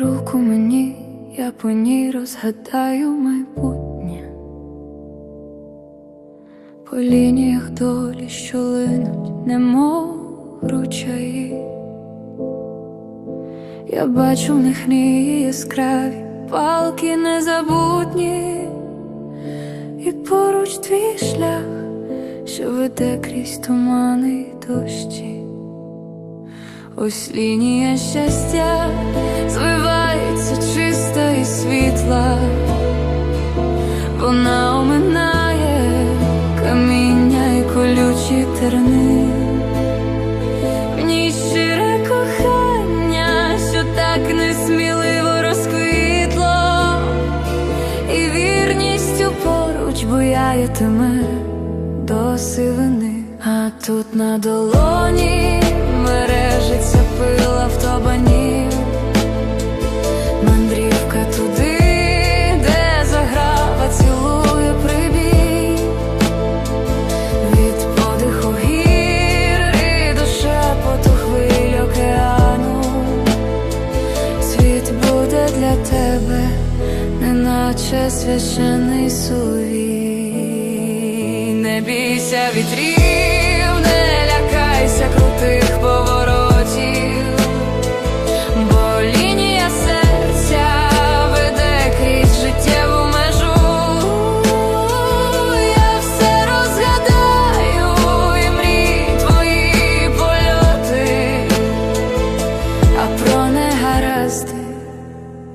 Руку мені, я по ній розгадаю майбутнє. По лініях долі, що линуть, немов ручаї. Я бачу в них мрії яскраві, палки незабутні, і поруч твій шлях, що веде крізь тумани й дощі. Ось лінія щастя звивається чиста і світла, вона оминає каміння і колючі терни. В ній щире кохання, що так несміливо розквітло, і вірністю поруч буяєтиме до сивини. А тут на долоні мережиться пил автобанів, мандрівка туди, де заграва цілує прибій, від подиху гір і до шепоту хвиль океану. Світ буде для тебе, неначе священий сувій. Не бійся вітрів, про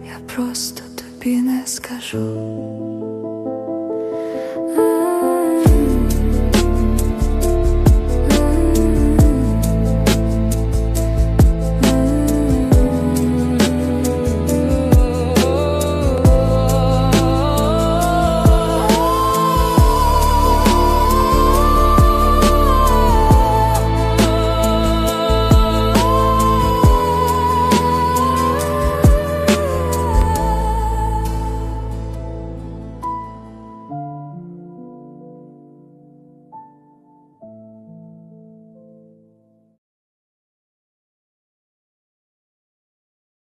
я просто тобі не скажу.